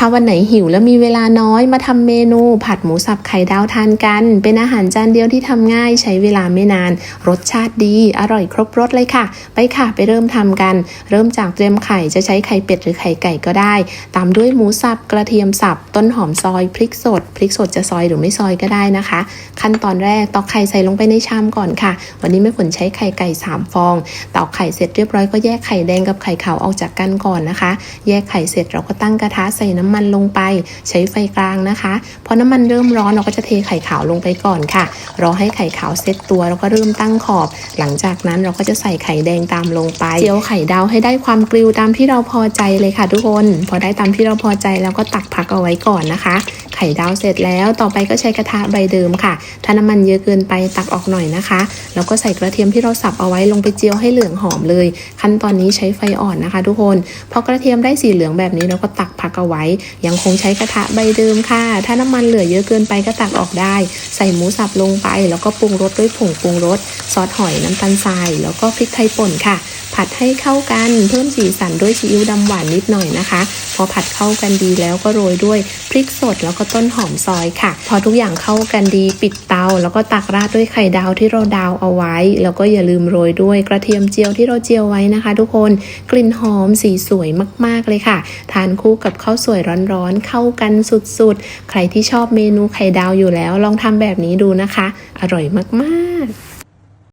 ถ้าวันไหนหิวแล้วมีเวลาน้อยมาทำเมนูผัดหมูสับไข่ดาวทานกัน เป็นอาหารจานเดียวที่ทำง่ายใช้เวลาไม่นาน รสชาติดี อร่อยครบรสเลยค่ะ ไปค่ะไปเริ่มทำกัน เริ่มจากเตรียมไข่จะใช้ไข่เป็ดหรือไข่ไก่ก็ได้ ตามด้วยหมูสับกระเทียมสับ ต้นหอมซอยพริกสดพริกสดจะซอยหรือไม่ซอยก็ได้นะคะ ขั้นตอนแรกตอกไข่ใส่ลงไปในชามก่อนค่ะ วันนี้แม่ฝนใช้ไข่ไก่สามฟองตอกไข่เสร็จเรียบร้อยก็แยกไข่แดงกับไข่ขาวออกจากกันก่อนนะคะ แยกไข่เสร็จเราก็ตั้งกระทะใส่น้ำมันลงไป ใช้ไฟกลางนะคะพอน้ำมันเริ่มร้อนเราก็จะเทไข่ขาวลงไปก่อนค่ะ รอให้ไข่ขาวเซ็ตตัวแล้วก็เริ่มตั้งขอบ หลังจากนั้นเราก็จะใส่ไข่แดงตามลงไปเจียวไข่ดาวให้ได้ความกริวตามที่เราพอใจเลยค่ะทุกคน พอได้ตามที่เราพอใจแล้วก็ตักพักเอาไว้ก่อนนะคะ ไข่ดาวเสร็จแล้ว ต่อไปก็ใช้กระทะใบเดิมค่ะ ถ้าน้ำมันเยอะเกินไปตักออกหน่อยนะคะ แล้วก็ใส่กระเทียมที่เราสับเอาไว้ลงไปเจียวให้เหลืองหอมเลย ขั้นตอนนี้ใช้ไฟอ่อนนะคะ ทุกคน พอกระเทียมได้สีเหลืองแบบนี้เราก็ตักพักเอาไว้ ยังคงใช้กระทะใบเดิมค่ะ ถ้าน้ำมันเหลือเยอะเกินไปก็ตักออกได้ ใส่หมูสับลงไป แล้วก็ปรุงรสด้วยผงปรุงรสซอสหอยน้ำตาลทราย แล้วก็พริกไทยป่นค่ะ ผัดให้เข้ากันเพิ่มสีสันด้วยซีอิ๊วดำหวานนิดหน่อยนะคะ พอผัดเข้ากันดีแล้วก็โรยด้วยพริกสดแล้วก็ต้นหอมซอยค่ะ พอทุกอย่างเข้ากันดีปิดเตา แล้วก็ตักราดด้วยไข่ดาวที่เราดาวเอาไว้ แล้วก็อย่าลืมโรยด้วยกระเทียมเจียวที่เราเจียวไว้นะคะ ทุกคนกลิ่นหอมสีสวยมากๆเลยค่ะ ทานคู่กับข้าวสวยร้อนๆเข้ากันสุดๆ ใครที่ชอบเมนูไข่ดาวอยู่แล้ว ลองทำแบบนี้ดูนะคะ อร่อยมากๆ